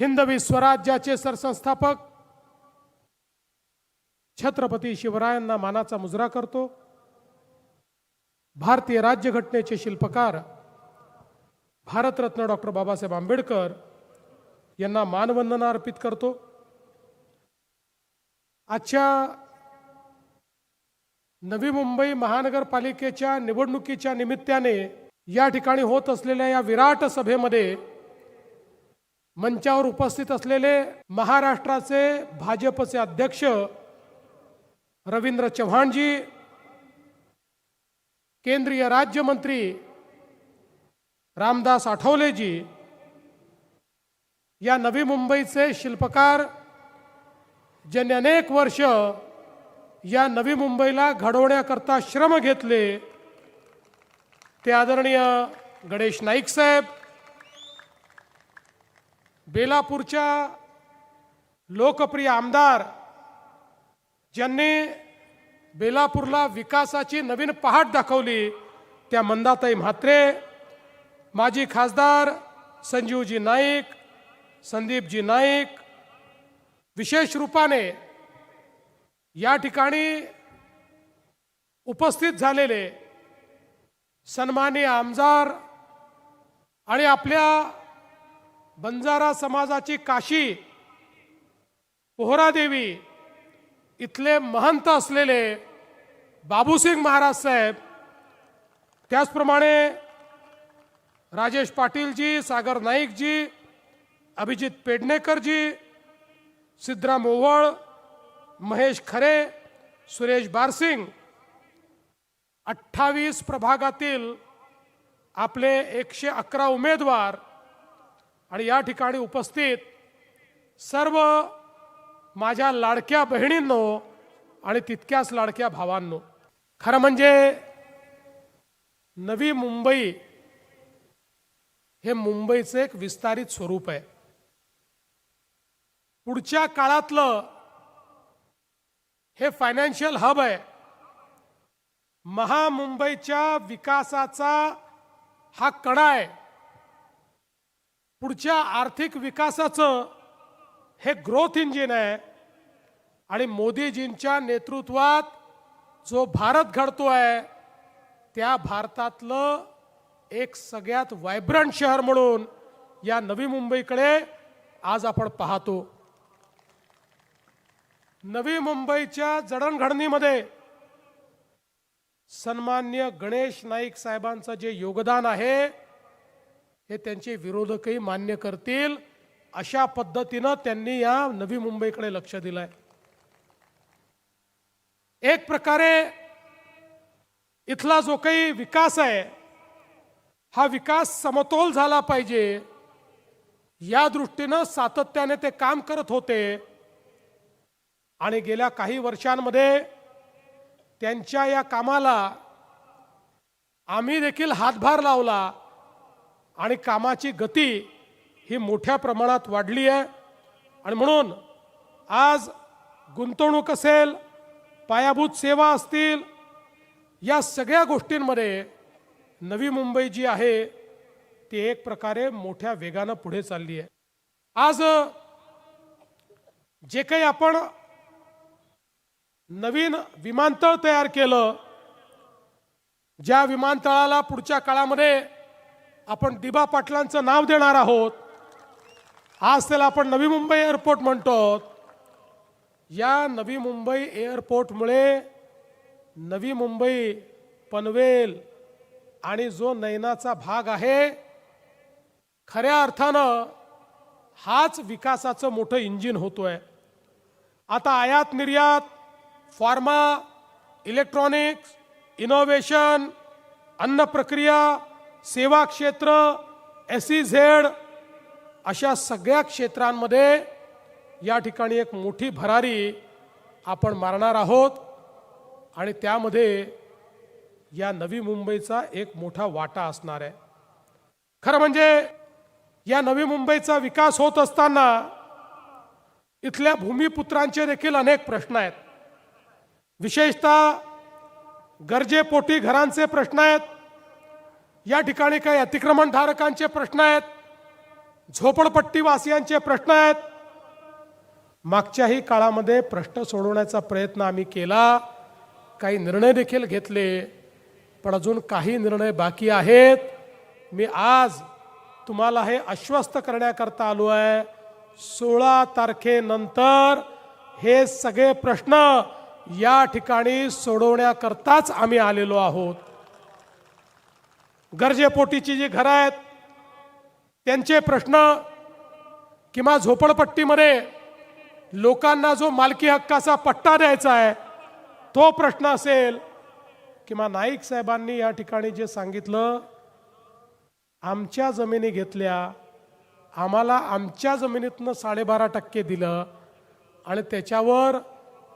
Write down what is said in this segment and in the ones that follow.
हिंदवी स्वराज्याचे सरसंस्थापक छत्रपती शिवरायांना मानाचा मुजरा करतो. भारतीय राज्यघटनेचे शिल्पकार भारतरत्न डॉक्टर बाबासाहेब आंबेडकर यांना मानवंदना अर्पित करतो. आजच्या नवी मुंबई महानगरपालिकेच्या निवडणुकीच्या निमित्ताने या ठिकाणी होत असलेल्या या विराट सभेमध्ये मंचावर उपस्थित असलेले महाराष्ट्राचे भाजपचे अध्यक्ष रवींद्र चव्हाणजी केंद्रीय राज्यमंत्री रामदास आठवलेजी या नवी मुंबईचे शिल्पकार ज्यांनी अनेक वर्ष या नवी मुंबईला घडवण्याकरता श्रम घेतले ते आदरणीय गणेश नाईक साहेब बेलापूरच्या लोकप्रिय आमदार ज्यांनी बेलापूरला विकासाची नवीन पहाट दाखवली त्या मंदाताई म्हात्रे माजी खासदार संजीवजी नाईक संदीपजी नाईक विशेष रूपाने या ठिकाणी उपस्थित झालेले सन्माननीय आमदार आणि आपल्या बंजारा समाजाची काशी पोहरादेवी इथले महंत असलेले बाबूसिंग महाराज साहेब त्याचप्रमाणे राजेश पाटीलजी सागर नाईकजी अभिजित पेडणेकरजी सिद्धराम ओवळ महेश खरे सुरेश बारसिंग अठ्ठावीस प्रभागातील आपले एकशे अकरा उमेदवार आणि या ठिकाणी उपस्थित सर्व माझ्या लाडक्या बहिणींनो आणि तितक्याच लाडक्या भावांनो. खरं म्हणजे नवी मुंबई हे मुंबईचं एक विस्तारित स्वरूप आहे. पुढच्या काळातलं हे फायनान्शियल हब आहे. महामुंबईच्या विकासाचा हा कडा आहे. पुढच्या आर्थिक विकासाचं हे ग्रोथ इंजिन आहे. आणि मोदीजींच्या नेतृत्वात जो भारत घडतो आहे त्या भारतातलं एक सगळ्यात वायब्रंट शहर म्हणून या नवी मुंबईकडे आज आपण पाहतो. नवी मुंबईच्या जडणघडणीमध्ये सन्मान्य गणेश नाईक साहेबांचं जे योगदान आहे हे त्यांचे विरोधकही मान्य करतील. अशा पद्धतीनं त्यांनी या नवी मुंबईकडे लक्ष दिलंय. एक प्रकारे इथला जो काही विकास आहे हा विकास समतोल झाला पाहिजे. या दृष्टीनं सातत्याने ते काम करत होते. आणि गेल्या काही वर्षांमध्ये त्यांच्या या कामाला आम्ही देखील हातभार लावला. आणि कामाची गती ही मोठ्या प्रमाणात वाढली आहे. आणि म्हणून आज गुंतवणूक असेल पायाभूत सेवा असतील या सगळ्या गोष्टींमध्ये नवी मुंबई जी आहे ती एक प्रकारे मोठ्या वेगानं पुढे चालली आहे. आज जे काही आपण नवीन विमानतळ तयार केलं ज्या विमानतळाला पुढच्या काळामध्ये आपण दिबा पाटलांचं नाव देणार आहोत. आज त्याला आपण नवी मुंबई एअरपोर्ट म्हणतो. या नवी मुंबई एअरपोर्टमुळे नवी मुंबई पनवेल आणि जो नैनाचा भाग आहे खऱ्या अर्थानं हाच विकासाचं मोठं इंजिन होतोय. आता आयात निर्यात फार्मा इलेक्ट्रॉनिक्स इनोव्हेशन अन्न प्रक्रिया सेवा क्षेत्र एस ई झेड अशा सगळ्या क्षेत्रांमध्ये या ठिकाणी एक मोठी भरारी आपण मारणार आहोत. आणि त्यामध्ये या नवी मुंबईचा एक मोठा वाटा असणार आहे. खरं म्हणजे या नवी मुंबईचा विकास होत असताना इथल्या भूमिपुत्रांचे देखील अनेक प्रश्न आहेत. विशेषतः गरजेपोटी घरांचे प्रश्न आहेत. या ठिकाणी काही अतिक्रमणधारकांचे प्रश्न आहेत झोपडपट्टीवासियांचे प्रश्न आहेत. मागच्याही काळामध्ये प्रश्न सोडवण्याचा प्रयत्न आम्ही केला काही निर्णय देखील घेतले पण अजून काही निर्णय बाकी आहेत. मी आज तुम्हाला हे आश्वस्त करण्याकरता आलो आहे सोळा तारखेनंतर हे सगळे प्रश्न या ठिकाणी सोडवण्याकरताच आम्ही आलेलो आहोत. गरजेपोटीची जी घरं आहेत त्यांचे प्रश्न किंवा झोपडपट्टीमध्ये लोकांना जो मालकी हक्काचा पट्टा द्यायचा आहे तो प्रश्न असेल किंवा नाईक साहेबांनी या ठिकाणी जे सांगितलं आमच्या जमिनी घेतल्या आम्हाला आमच्या जमिनीतनं साडेबारा टक्के दिलं आणि त्याच्यावर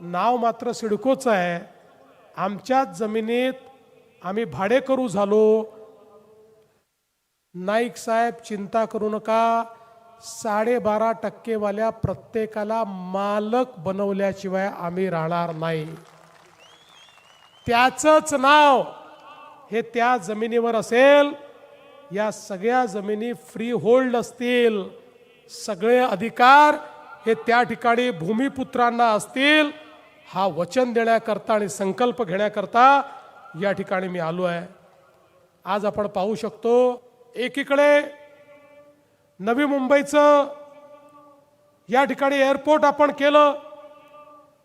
नाव मात्र सिडकोचं आहे. आमच्याच जमिनीत आम्ही भाडेकरू झालो नाईक साहेब चिंता करू नका. साडेबारा टक्केवाल्या प्रत्येकाला मालक बनवल्याशिवाय आम्ही राहणार नाही. त्याचंच नाव हे त्या जमिनीवर असेल. या सगळ्या जमिनी फ्री होल्ड असतील. सगळे अधिकार हे त्या ठिकाणी भूमिपुत्रांना असतील. हा वचन देण्याकरता आणि संकल्प घेण्याकरता या ठिकाणी मी आलो आहे. आज आपण पाहू शकतो एकीकडे नवी मुंबईचं या ठिकाणी एअरपोर्ट आपण केलं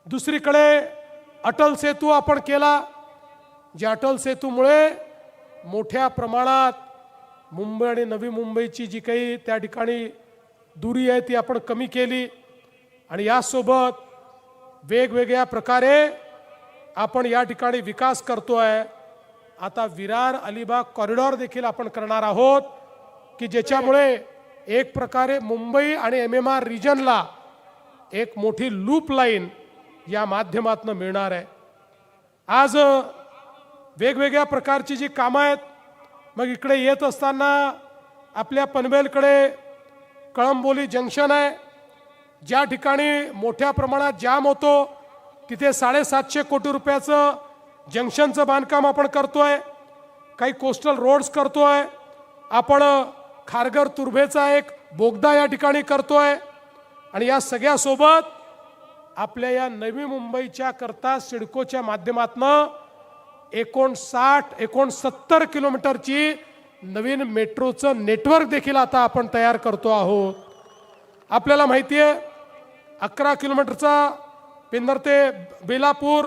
दुसरीकडे अटल सेतू आपण केला ज्या अटल सेतूमुळे मोठ्या प्रमाणात मुंबई आणि नवी मुंबईची जी काही त्या ठिकाणी दुरी आहे ती आपण कमी केली आणि यासोबत वेगवेगळ्या प्रकारे आपण या ठिकाणी विकास करतो आहे आता विरार अलिबाग कॉरिडॉर देखील आपण करणार आहोत की ज्याच्यामुळे एक प्रकारे मुंबई आणि एम एम आर रिजनला एक मोठी लूप लाईन या माध्यमातून मिळणार आहे. आज वेगवेगळ्या प्रकारची जी कामं आहेत मग इकडे येत असताना आपल्या पनवेलकडे कळंबोली जंक्शन आहे. ज्या ठिकाणी मोठ्या प्रमाणात जाम होतो तिथे साडेसातशे कोटी रुपयाचं जंक्शनचं बांधकाम आपण करतोय काही कोस्टल रोड्स करतोय आपण खारघर तुर्भेचा एक बोगदा या ठिकाणी करतोय आणि या सगळ्यासोबत आपल्या या नवी मुंबईच्या करता सिडकोच्या माध्यमातनं एकोणसाठ एकोणसत्तर किलोमीटरची नवीन मेट्रोचं नेटवर्क देखील आता आपण तयार करतो आहोत. आपल्याला माहिती आहे अकरा किलोमीटरचा पिंदर ते बेलापूर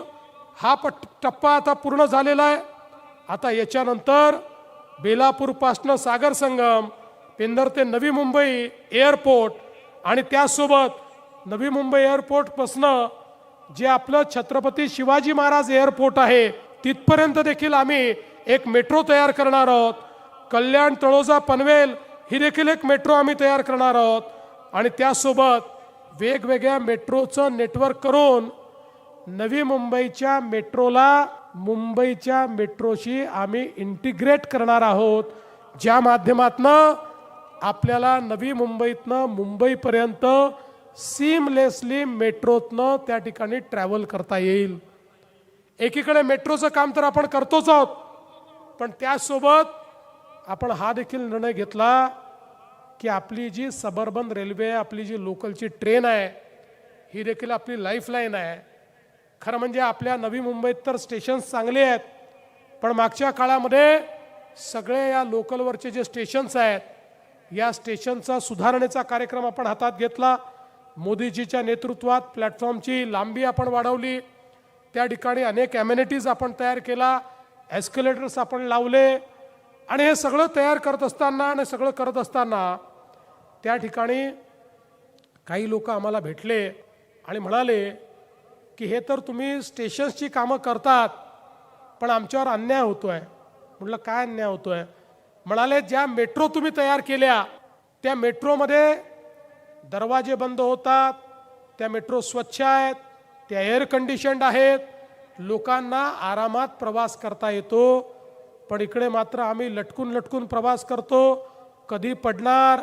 हा पट टप्पा आता पूर्ण झालेला आहे. आता याच्यानंतर बेलापूरपासनं सागर संगम पिंदर ते नवी मुंबई एअरपोर्ट आणि त्यासोबत नवी मुंबई एअरपोर्टपासनं जे आपलं छत्रपती शिवाजी महाराज एअरपोर्ट आहे तिथपर्यंत देखील आम्ही एक मेट्रो तयार करणार आहोत. कल्याण तळोजा पनवेल ही देखील एक मेट्रो आम्ही तयार करणार आहोत. आणि त्यासोबत वेगवेगळ्या मेट्रोचं नेटवर्क करून नवी मुंबईच्या मेट्रोला मुंबईच्या मेट्रोशी आम्ही इंटिग्रेट करणार आहोत. ज्या माध्यमातनं आपल्याला नवी मुंबईतनं मुंबईपर्यंत सीमलेसली मेट्रोतनं त्या ठिकाणी ट्रॅव्हल करता येईल. एकीकडे मेट्रोचं काम तर आपण करतोच आहोत पण त्यासोबत आपण हा देखील निर्णय घेतला की आपली जी सबर्बन रेल्वे आपली जी लोकलची ट्रेन आहे ही देखील आपली लाईफलाईन आहे. खरं म्हणजे आपल्या नवी मुंबईत तर स्टेशन्स चांगले आहेत पण मागच्या काळामध्ये सगळे या लोकलवरचे जे स्टेशन्स आहेत या स्टेशनचा सुधारणेचा कार्यक्रम आपण हातात घेतला. मोदीजीच्या नेतृत्वात प्लॅटफॉर्मची लांबी आपण वाढवली. त्या ठिकाणी अनेक ॲम्युनिटीज आपण तयार केला. एस्क्युलेटर्स आपण लावले. आणि हे सगळं तयार करत असताना आणि सगळं करत असताना त्या ठिकाणी काही लोक आम्हाला भेटले आणि म्हणाले की हे तर तुम्ही स्टेशन्सची कामं करतात पण आमच्यावर अन्याय होतो आहे म्हटलं काय अन्याय होतो आहे म्हणाले ज्या मेट्रो तुम्ही तयार केल्या त्या मेट्रोमध्ये दरवाजे बंद होतात त्या मेट्रो स्वच्छ आहेत त्या एअर कंडिशन्ड आहेत लोकांना आरामात प्रवास करता येतो. पण इकडे मात्र आम्ही लटकून लटकून प्रवास करतो. कधी पडणार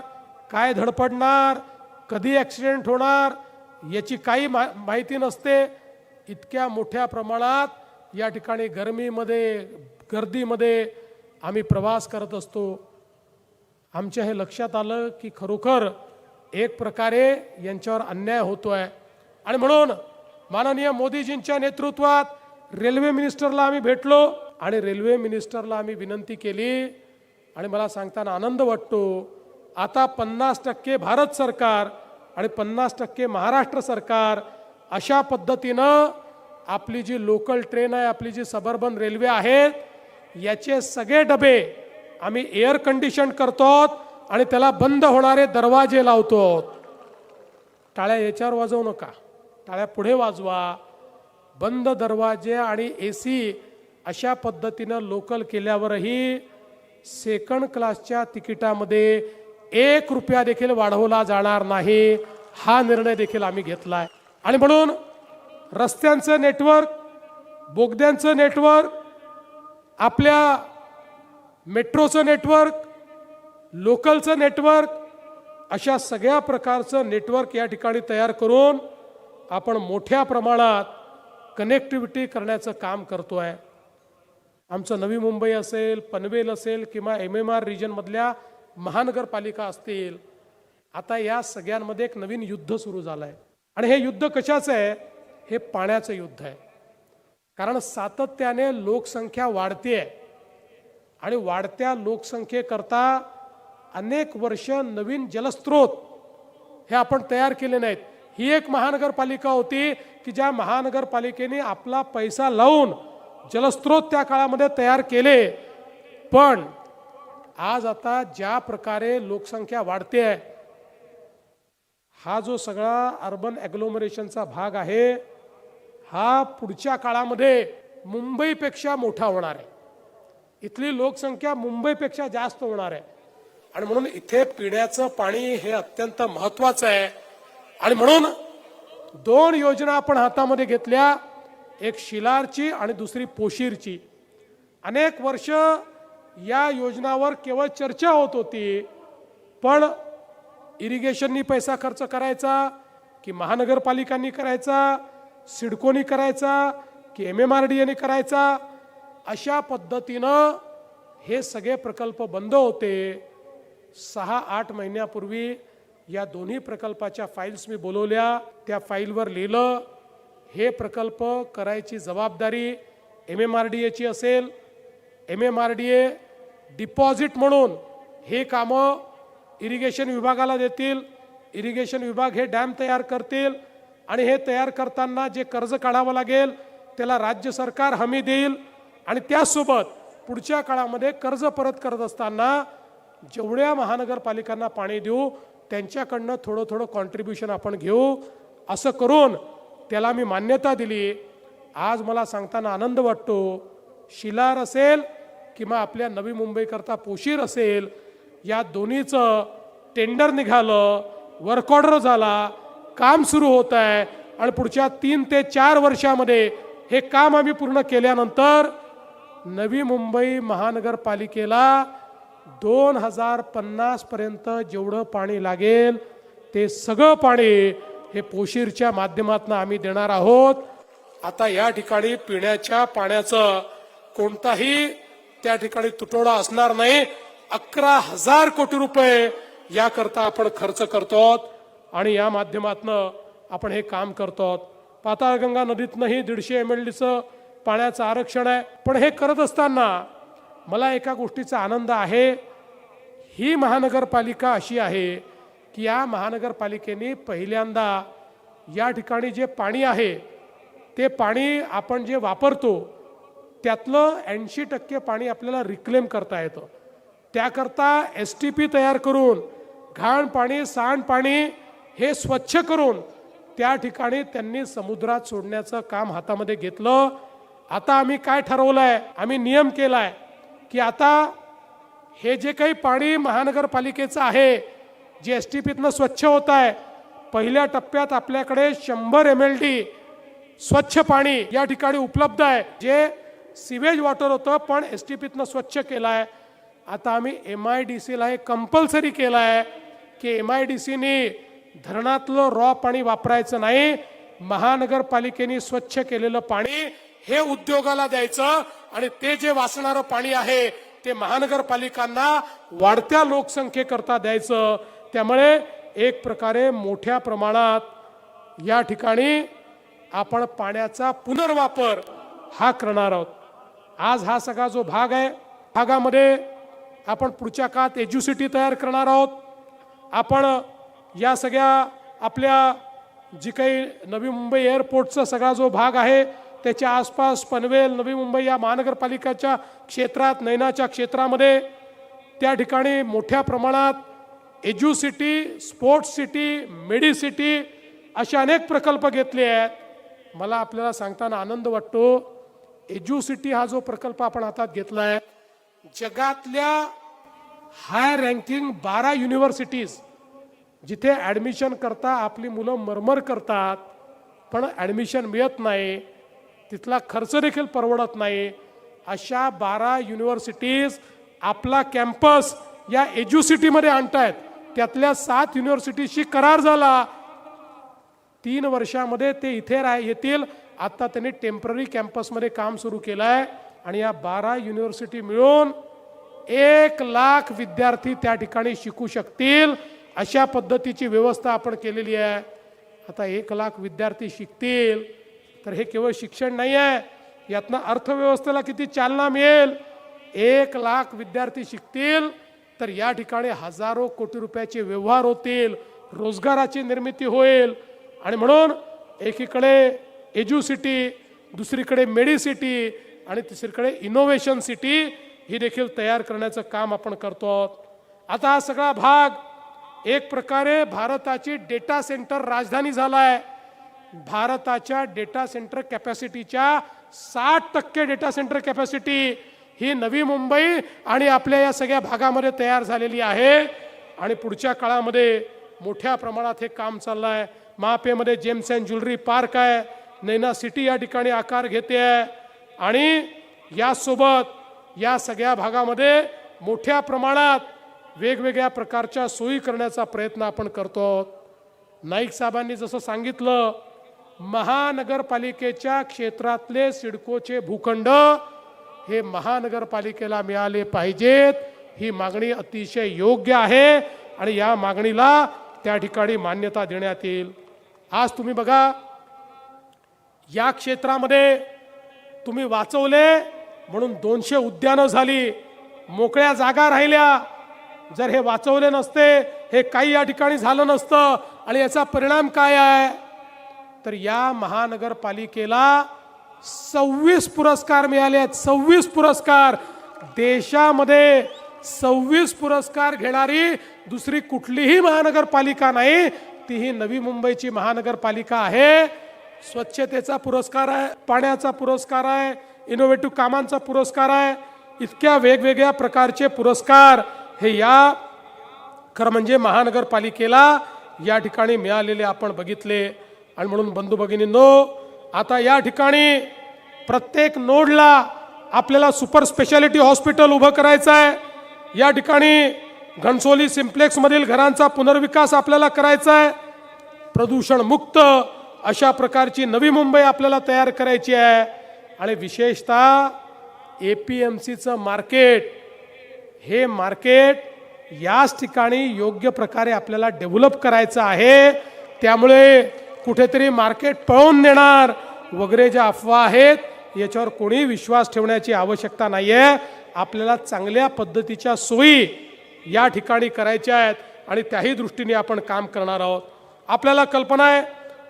काय धडपडणार कधी ॲक्सिडेंट होणार याची काही मा माहिती नसते. इतक्या मोठ्या प्रमाणात या ठिकाणी गरमीमध्ये गर्दीमध्ये आम्ही प्रवास करत असतो. आमच्या हे लक्षात आलं की खरोखर एक प्रकारे यांच्यावर अन्याय होतो आहे आणि म्हणून माननीय मोदीजींच्या नेतृत्वात रेल्वे मिनिस्टरला आम्ही भेटलो आणि रेल्वे मिनिस्टरला आम्ही विनंती केली. आणि मला सांगताना आनंद वाटतो आता पन्नास टक्के भारत सरकार आणि पन्नास टक्के महाराष्ट्र सरकार अशा पद्धतीनं आपली जी लोकल ट्रेन आहे आपली जी सबर्बन रेल्वे आहेत याचे सगळे डबे आम्ही एअर कंडिशन करतो आणि त्याला बंद होणारे दरवाजे लावतो टाळ्या याच्यावर वाजवू नका. टाळ्या पुढे वाजवा. बंद दरवाजे आणि ए सी अशा पद्धतीनं लोकल केल्यावरही सेकंड क्लासच्या तिकिटामध्ये एक रुपया देखील वाढवला जाणार नाही. हा निर्णय देखील आम्ही घेतला आहे आणि म्हणून रस्त्यांचं नेटवर्क बोगद्यांचं नेटवर्क आपल्या मेट्रोचं नेटवर्क लोकलचं नेटवर्क अशा सगळ्या प्रकारचं नेटवर्क या ठिकाणी तयार करून आपण मोठ्या प्रमाणात कनेक्टिव्हिटी करण्याचं काम करतो आहे आमचं नवी मुंबई असेल पनवेल असेल किंवा एम एम आर रिजनमधल्या महानगरपालिका असतील आता या सगळ्यांमध्ये एक नवीन युद्ध सुरू झालं आहे आणि हे युद्ध कशाचं आहे? हे पाण्याचं युद्ध आहे. कारण सातत्याने लोकसंख्या वाढते आणि वाढत्या लोकसंख्येकरता अनेक वर्ष नवीन जलस्रोत हे आपण तयार केले नाहीत. ही एक महानगरपालिका होती की ज्या महानगरपालिकेने आपला पैसा लावून जलस्रोत त्या काळामध्ये तयार केले. पण आज आता ज्या प्रकारे लोकसंख्या वाढते आहे हा जो सगळा अर्बन ॲग्लोमरेशनचा भाग आहे हा पुढच्या काळामध्ये मुंबईपेक्षा मोठा होणार आहे. इथली लोकसंख्या मुंबईपेक्षा जास्त होणार आहे. आणि म्हणून इथे पिण्याचं पाणी हे अत्यंत महत्वाचं आहे. आणि म्हणून दोन योजना आपण हातामध्ये घेतल्या एक शिलारची आणि दुसरी पोशीरची. अनेक वर्ष या योजनावर केवळ चर्चा होत होती पण इरिगेशननी पैसा खर्च करायचा की महानगरपालिकांनी करायचा सिडकोनी करायचा की एम एम आर डी एने करायचा अशा पद्धतीनं हे सगळे प्रकल्प बंद होते. सहा आठ महिन्यापूर्वी या दोन्ही प्रकल्पाच्या फाईल्स मी बोलवल्या त्या फाईलवर लिहिलं हे प्रकल्प करायची जबाबदारी एम एम आर डी एची असेल. M M R D A deposit म्हणून हे कामं इरिगेशन विभागाला देतील. इरिगेशन विभाग हे डॅम तयार करतील. आणि हे तयार करताना जे कर्ज काढावं लागेल त्याला राज्य सरकार हमी देईल. आणि त्यासोबत पुढच्या काळामध्ये कर्ज परत करत असताना जेवढ्या महानगरपालिकांना पाणी देऊ त्यांच्याकडनं थोडं थोडं कॉन्ट्रीब्युशन आपण घेऊ. असं करून त्याला मी मान्यता दिली. आज मला सांगताना आनंद वाटतो. शिलार असेल किंवा आपल्या नवी मुंबईकरता पोशीर असेल या दोन्हीचं टेंडर निघालं वर्क ऑर्डर झाला काम सुरू होत आहे. आणि पुढच्या तीन ते चार वर्षामध्ये हे काम आम्ही पूर्ण केल्यानंतर नवी मुंबई महानगरपालिकेला दोन हजार पन्नासपर्यंत जेवढं पाणी लागेल ते सगळं पाणी हे पोशीरच्या माध्यमातून आम्ही देणार आहोत. आता या ठिकाणी पिण्याच्या पाण्याचं कोणताही त्या ठिकाणी तुटवडा असणार नाही. अकरा हजार कोटी रुपये याकरता आपण खर्च करतो आणि या माध्यमातनं आपण हे काम करतो पाताळगंगा नदीतनंही दीडशे एम एल डीचं पाण्याचं आरक्षण आहे. पण हे करत असताना मला एका गोष्टीचा आनंद आहे. ही महानगरपालिका अशी आहे की या महानगरपालिकेने पहिल्यांदा या ठिकाणी जे पाणी आहे ते पाणी आपण जे वापरतो त्यातलं ऐंशी टक्के पाणी आपल्याला रिक्लेम करता येतं. त्याकरता एस टी पी तयार करून घाण पाणी सांडपाणी हे स्वच्छ करून त्या ठिकाणी त्यांनी समुद्रात सोडण्याचं काम हातामध्ये घेतलं. आता आम्ही काय ठरवलं आहे आम्ही नियम केला आहे की आता हे जे काही पाणी महानगरपालिकेचं आहे जे एस टी पीतनं स्वच्छ होत आहे पहिल्या टप्प्यात आपल्याकडे शंभर एम एल डी स्वच्छ पाणी या ठिकाणी उपलब्ध आहे. जे सिवेज वॉटर होतं पण एस टी पीतनं स्वच्छ केलं आहे आता आम्ही एम आय डी सीला हे कंपल्सरी केलं आहे की एम आय डी सीने धरणातलं रॉ पाणी वापरायचं नाही महानगरपालिकेने स्वच्छ केलेलं पाणी हे उद्योगाला द्यायचं आणि ते जे वाचणारं पाणी आहे ते महानगरपालिकांना वाढत्या लोकसंख्येकरता द्यायचं. त्यामुळे एक प्रकारे मोठ्या प्रमाणात या ठिकाणी आपण पाण्याचा पुनर्वापर हा करणार आहोत. आज हा सगळा जो भाग आहे भागामध्ये आपण पुढच्या काळात एज्युसिटी तयार करणार आहोत. आपण या सगळ्या आपल्या जी काही नवी मुंबई एअरपोर्टचा सगळा जो भाग आहे त्याच्या आसपास पनवेल नवी मुंबई या महानगरपालिकाच्या क्षेत्रात नैनाच्या क्षेत्रामध्ये त्या ठिकाणी मोठ्या प्रमाणात एज्युसिटी स्पोर्ट्स सिटी मेडिसिटी असे अनेक प्रकल्प घेतले आहेत. मला आपल्याला सांगताना आनंद वाटतो. एज्युसिटी हा जो प्रकल्प आपण हातात घेतला आहे जगातल्या हाय रँकिंग बारा युनिव्हर्सिटीज जिथे ॲडमिशन करता आपली मुलं मरमर करतात पण ॲडमिशन मिळत नाही. तिथला खर्च देखील परवडत नाही. अशा बारा युनिव्हर्सिटीज आपला कॅम्पस या एज्युसिटीमध्ये आणतायत. त्यातल्या सात युनिव्हर्सिटीशी करार झाला. तीन वर्षामध्ये ते इथे राह येतील. आता त्यांनी टेंपररी कॅम्पसमध्ये काम सुरू केलं आहे आणि या बारा युनिव्हर्सिटी मिळून एक लाख विद्यार्थी त्या ठिकाणी शिकू शकतील अशा पद्धतीची व्यवस्था आपण केलेली आहे. आता एक लाख विद्यार्थी शिकतील तर हे केवळ शिक्षण नाही आहे यातनं अर्थव्यवस्थेला किती चालना मिळेल? एक लाख विद्यार्थी शिकतील तर या ठिकाणी हजारो कोटी रुपयाचे व्यवहार होतील रोजगाराची निर्मिती होईल. आणि म्हणून एकीकडे एज्युसिटी दुसरीकडे मेडिसिटी आणि तिसरीकडे इनोव्हेशन सिटी ही देखील तयार करण्याचं काम आपण करतो आहोत. आता हा सगळा भाग एक प्रकारे भारताची डेटा सेंटर राजधानी झाला आहे भारताच्या डेटा सेंटर कॅपॅसिटीच्या साठ टक्के डेटा सेंटर कॅपॅसिटी ही नवी मुंबई आणि आपल्या या सगळ्या भागामध्ये तयार झालेली आहे. आणि पुढच्या काळामध्ये मोठ्या प्रमाणात हे काम चाललं आहे महापेमध्ये जेम्स अँड ज्वेलरी पार्क आहे. नैना सिटी या ठिकाणी आकार घेते आहे. आणि यासोबत या सगळ्या भागामध्ये मोठ्या प्रमाणात वेगवेगळ्या प्रकारच्या सोयी करण्याचा प्रयत्न आपण करतो आहोत. नाईक साहेबांनी जसं सांगितलं महानगरपालिकेच्या क्षेत्रातले सिडकोचे भूखंड हे महानगरपालिकेला मिळाले पाहिजेत. ही मागणी अतिशय योग्य आहे आणि या मागणीला त्या ठिकाणी मान्यता देण्यात येईल. आज तुम्ही बघा या क्षेत्रामध्ये तुम्ही वाचवले म्हणून दोनशे उद्यानं झाली. मोकळ्या जागा राहिल्या. जर हे वाचवले नसते हे काही या ठिकाणी झालं नसतं. आणि याचा परिणाम काय आहे? तर या महानगरपालिकेला सव्वीस पुरस्कार मिळाले आहेत. सव्वीस पुरस्कार. देशामध्ये सव्वीस पुरस्कार घेणारी दुसरी कुठलीही महानगरपालिका नाही. ती ही नवी मुंबईची महानगरपालिका आहे. स्वच्छतेचा पुरस्कार आहे पाण्याचा पुरस्कार आहे इनोव्हेटिव्ह कामांचा पुरस्कार आहे. इतक्या वेगवेगळ्या प्रकारचे पुरस्कार हे या खरं म्हणजे महानगरपालिकेला या ठिकाणी मिळालेले आपण बघितले. आणि म्हणून बंधू भगिनींनो आता या ठिकाणी प्रत्येक नोडला आपल्याला सुपर स्पेशालिटी हॉस्पिटल उभं करायचं आहे. या ठिकाणी घणसोली सिम्प्लेक्समधील घरांचा पुनर्विकास आपल्याला करायचा आहे. प्रदूषण मुक्त अशा प्रकारची नवी मुंबई आपल्याला तयार करायची आहे. आणि विशेषतः ए पी एम सीचं मार्केट हे मार्केट याच ठिकाणी योग्य प्रकारे आपल्याला डेव्हलप करायचं आहे. त्यामुळे कुठेतरी मार्केट पळवून देणार वगैरे ज्या अफवा आहेत याच्यावर कोणी विश्वास ठेवण्याची आवश्यकता नाही आहे आपल्याला चांगल्या पद्धतीच्या सोयी या ठिकाणी करायच्या आहेत आणि त्याही दृष्टीने आपण काम करणार आहोत. आपल्याला कल्पना आहे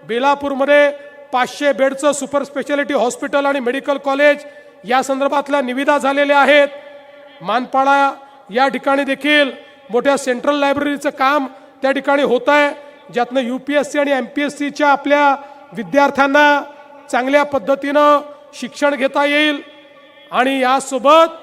बेलापूरमध्ये पाचशे बेडचं सुपर स्पेशालिटी हॉस्पिटल आणि मेडिकल कॉलेज या संदर्भातल्या निविदा झालेल्या आहेत. मानपाडा या ठिकाणी देखील मोठ्या सेंट्रल लायब्ररीचं काम त्या ठिकाणी होत आहे ज्यातनं यू पी एस सी आणि एम पी एस सीच्या आपल्या विद्यार्थ्यांना चांगल्या पद्धतीनं शिक्षण घेता येईल. आणि यासोबत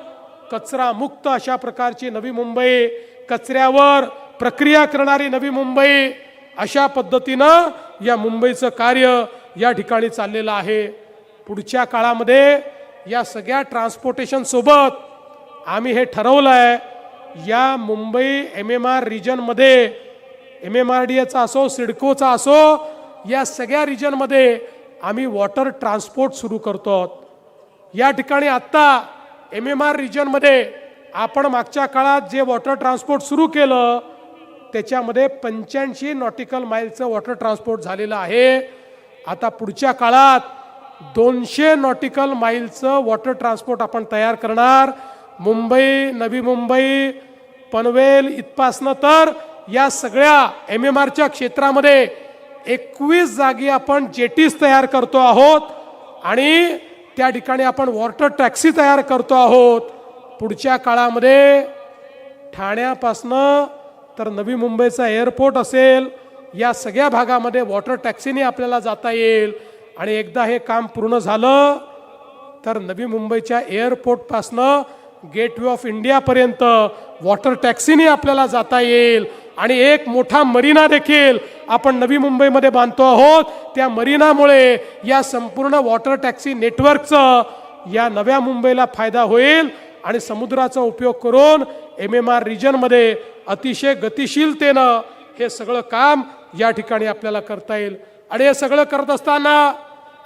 कचरा मुक्त अशा प्रकारची नवी मुंबई कचऱ्यावर प्रक्रिया करणारी नवी मुंबई अशा पद्धतीनं या मुंबईचं कार्य या ठिकाणी चाललेलं आहे. पुढच्या काळामध्ये या सगळ्या ट्रान्सपोर्टेशनसोबत आम्ही हे ठरवलं आहे या मुंबई एम एम आर रिजनमध्ये एम एम आर डी एचा असो सिडकोचा असो या सगळ्या रिजनमध्ये आम्ही वॉटर ट्रान्सपोर्ट सुरू करतो. आहोत या ठिकाणी आत्ता एम एम आर रिजनमध्ये आपण मागच्या काळात जे वॉटर ट्रान्सपोर्ट सुरू केलं त्याच्यामध्ये पंच्याऐंशी नॉटिकल माईलचं वॉटर ट्रान्सपोर्ट झालेलं आहे. आता पुढच्या काळात दोनशे नॉटिकल माईलचं वॉटर ट्रान्सपोर्ट आपण तयार करणार. मुंबई नवी मुंबई पनवेल इथपासनं तर या सगळ्या एम एम आरच्या क्षेत्रामध्ये एकवीस जागी आपण जेटीज तयार करतो आहोत आणि त्या ठिकाणी आपण वॉटर टॅक्सी तयार करतो आहोत. पुढच्या काळामध्ये ठाण्यापासनं तर नवी मुंबईचा एअरपोर्ट असेल या सगळ्या भागामध्ये वॉटर टॅक्सीने आपल्याला जाता येईल. आणि एकदा हे काम पूर्ण झालं तर नवी मुंबईच्या एअरपोर्टपासनं गेटवे ऑफ इंडियापर्यंत वॉटर टॅक्सीने आपल्याला जाता येईल. आणि एक मोठा मरीना देखील आपण नवी मुंबईमध्ये बांधतो आहोत. त्या मरीनामुळे या संपूर्ण वॉटर टॅक्सी नेटवर्कचं या नव्या मुंबईला फायदा होईल. आणि समुद्राचा उपयोग करून एम एम आर रिजनमध्ये अतिशय गतिशीलतेनं हे सगळं काम या ठिकाणी आपल्याला करता येईल. आणि हे सगळं करत असताना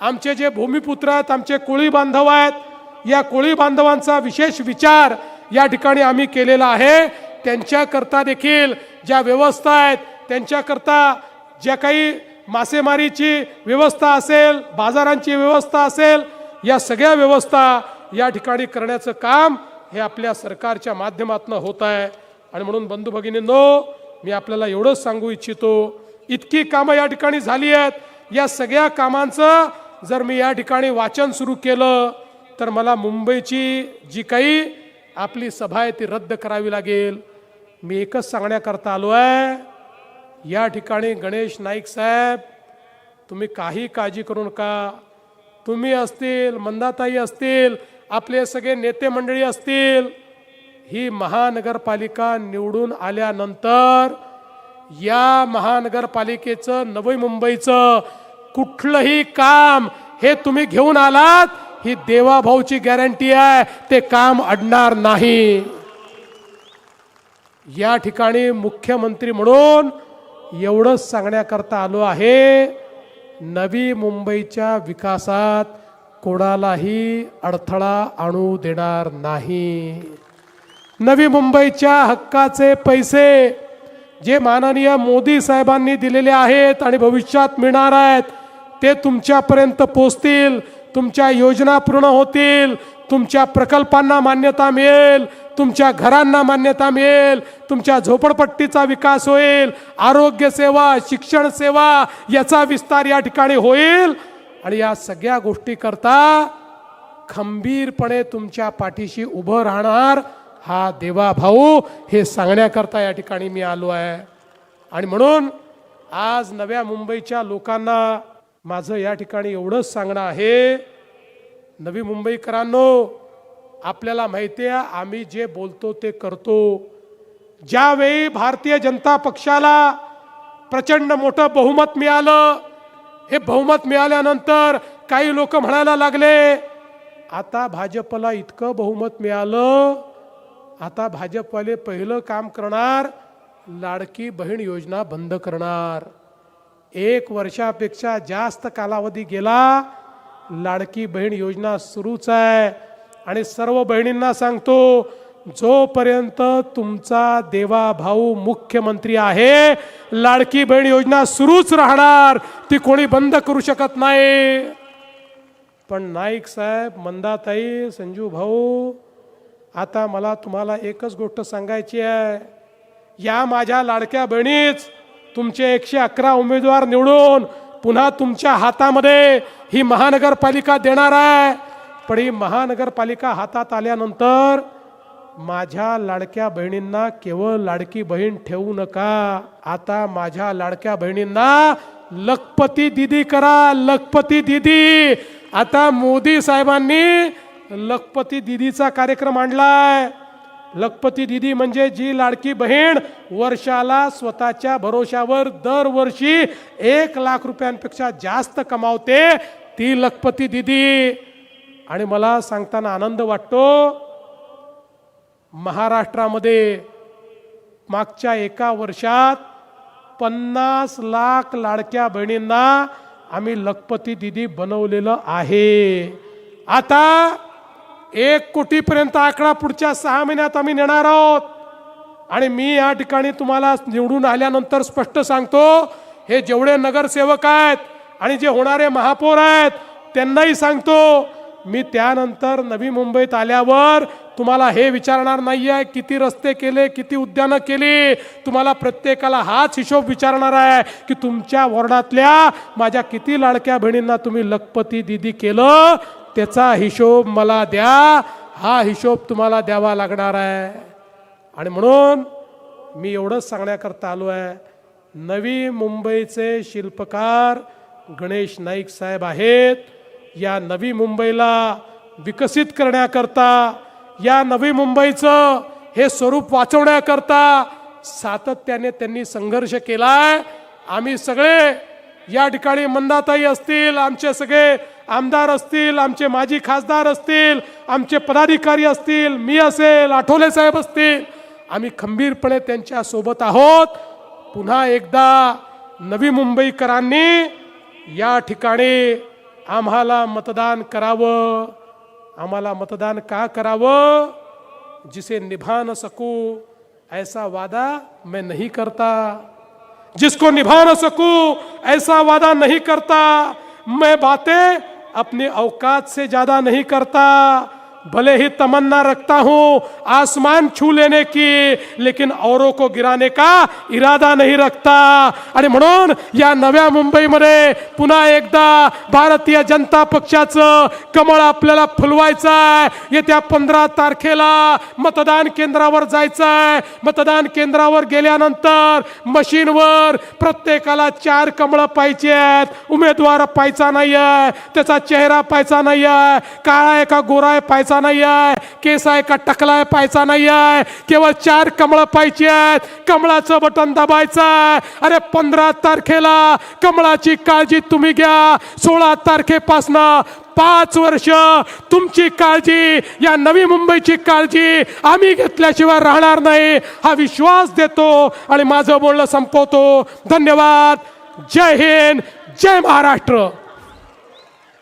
आमचे जे भूमिपुत्र आहेत आमचे कोळी बांधव आहेत या कोळी बांधवांचा विशेष विचार या ठिकाणी आम्ही केलेला आहे. त्यांच्याकरता देखील ज्या व्यवस्था आहेत त्यांच्याकरता ज्या काही मासेमारीची व्यवस्था असेल बाजारांची व्यवस्था असेल या सगळ्या व्यवस्था या ठिकाणी करण्याचं काम हे आपल्या सरकारच्या माध्यमातून होत आहे. आणि म्हणून बंधू भगिनींनो मी आपल्याला एवढंच सांगू इच्छितो इतकी कामं या ठिकाणी झाली आहेत. या सगळ्या कामांचं जर मी या ठिकाणी वाचन सुरू केलं तर मला मुंबईची जी काही आपली सभा आहे ती रद्द करावी लागेल. मी एकच सांगण्याकरता आलो आहे या ठिकाणी गणेश नाईक साहेब तुम्ही काही काळजी करू नका. तुम्ही असतील मंदाताई असतील आपले सगळे नेते मंडळी असतील ही महानगरपालिका निवडून आल्यानंतर या महानगरपालिकेचं नवी मुंबईचं कुठलंही काम हे तुम्ही घेऊन आलात ही देवाभाऊची गॅरंटी आहे ते काम अडणार नाही. या ठिकाणी मुख्यमंत्री म्हणून एवढंच सांगण्याकरता आलो आहे नवी मुंबईच्या विकासात कोणालाही अडथळा आणू देणार नाही. नवी मुंबईच्या हक्काचे पैसे जे माननीय मोदी साहेबांनी दिलेले आहेत आणि भविष्यात मिळणार आहेत ते तुमच्यापर्यंत पोचतील तुमच्या योजना पूर्ण होतील तुमच्या प्रकल्पांना मान्यता मिळेल तुमच्या घरांना मान्यता मिळेल तुमच्या झोपडपट्टीचा विकास होईल आरोग्य सेवा शिक्षण सेवा याचा विस्तार या ठिकाणी होईल. आणि या सगळ्या गोष्टी करता खंबीरपणे तुमच्या पाठीशी उभं राहणार हा देवा भाऊ हे सांगण्याकरता या ठिकाणी मी आलो आहे. आणि म्हणून आज नव्या मुंबईच्या लोकांना माझं या ठिकाणी एवढंच सांगणं आहे. नवी मुंबईकरांनो आपल्याला माहिती आहे आम्ही जे बोलतो ते करतो. ज्यावेळी भारतीय जनता पक्षाला प्रचंड मोठं बहुमत मिळालं हे बहुमत मिळाल्यानंतर काही लोक म्हणायला लागले आता भाजपला इतकं बहुमत मिळालं आता भाजपवाले पहिलं काम करणार लाडकी बहीण योजना बंद करणार. एक वर्षापेक्षा जास्त कालावधी गेला लाडकी बहीण योजना सुरूच आहे. आणि सर्व बहिणींना सांगतो जोपर्यंत तुमचा देवा भाऊ मुख्यमंत्री आहे लाडकी बहीण योजना सुरूच राहणार. ती कोणी बंद करू शकत नाही. पण नाईक साहेब मंदाताई संजू भाऊ आता मला तुम्हाला एकच गोष्ट सांगायची आहे. या माझ्या लाडक्या बहिणीच तुमचे एकशे अकरा उमेदवार निवडून पुन्हा तुमच्या हातामध्ये ही महानगरपालिका देणार आहे. पण ही महानगरपालिका हातात आल्यानंतर माझ्या लाडक्या बहिणींना केवळ लाडकी बहीण ठेवू नका. आता माझ्या लाडक्या बहिणींना लखपती दिदी करा लखपती दिदी. आता मोदी साहेबांनी लखपती दिदीचा कार्यक्रम आणलाय. लखपती दिदी म्हणजे जी लाडकी बहीण वर्षाला स्वतःच्या भरोशावर दरवर्षी एक लाख रुपयांपेक्षा जास्त कमावते ती लखपती दिदी. आणि मला सांगताना आनंद वाटतो महाराष्ट्रामध्ये मागच्या एका वर्षात पन्नास लाख लाडक्या बहिणींना आम्ही लखपती दिदी बनवलेलं आहे. आता एक कोटीपर्यंत आकडा पुढच्या सहा महिन्यात आम्ही नेणार आहोत. आणि मी या ठिकाणी तुम्हाला निवडून आल्यानंतर स्पष्ट सांगतो हे जेवढे नगरसेवक आहेत आणि जे होणारे महापौर आहेत त्यांनाही सांगतो मी त्यानंतर नवी मुंबईत आल्यावर तुम्हाला हे विचारणार नाही आहे किती रस्ते केले किती उद्यानं केली. तुम्हाला प्रत्येकाला हाच हिशोब विचारणार आहे की तुमच्या वॉर्डातल्या माझ्या किती लाडक्या बहिणींना तुम्ही लखपती दिदी केलं त्याचा हिशोब मला द्या हा हिशोब तुम्हाला द्यावा लागणार आहे. आणि म्हणून मी एवढंच सांगण्याकरता आलो आहे नवी मुंबईचे शिल्पकार गणेश नाईक साहेब आहेत. या नवी मुंबईला विकसित करण्याकरता या नवी मुंबईचं हे स्वरूप वाचवण्याकरता सातत्याने त्यांनी संघर्ष केलाय. आम्ही सगळे या ठिकाणी मंदाताई असतील आमचे सगळे आमदार असतील आमचे माजी खासदार असतील आमचे पदाधिकारी असतील मी असेल आठवले साहेब असतील आम्ही खंबीरपणे त्यांच्यासोबत आहोत. पुन्हा एकदा नवी मुंबईकरांनी या ठिकाणी आम्हाला मतदान करावं. आम्हाला मतदान का करावं? जिसे निभा न सकू ऐसा वादा मैं नहीं करता. जिसको निभा न सकू ऐसा वादा नहीं करता. मैं बातें अपने औकात से ज्यादा नहीं करता। भले ही तमन्ना रखता हूं आसमान छू लेने की लेकिन औरों को गिराने का इरादा नहीं रखता। आणि म्हणून या नव्या मुंबईमध्ये पुन्हा एकदा भारतीय जनता पक्षाचं कमळ आपल्याला फुलवायचं आहे येत्या पंधरा तारखेला मतदान केंद्रावर जायचं आहे मतदान केंद्रावर गेल्यानंतर मशीनवर प्रत्येकाला चार कमळं पाहिजे आहेत उमेदवार पाहायचा नाही आहे त्याचा चेहरा पाहायचा नाही आहे काळा एका गोरा आहे पाहायचा नाही आहे. केस आहे का टकला आहे पाहायचा नाही आहे. केवळ चार कमळं पाहिजे आहेत. कमळाचं बटन दाबायचं आहे. अरे पंधरा तारखेला कमळाची काळजी तुम्ही घ्या. सोळा तारखेपासनं पाच वर्ष तुमची काळजी या नवी मुंबईची काळजी आम्ही घेतल्याशिवाय राहणार नाही. हा विश्वास देतो आणि माझं बोलणं संपवतो. धन्यवाद. जय हिंद. जय महाराष्ट्र.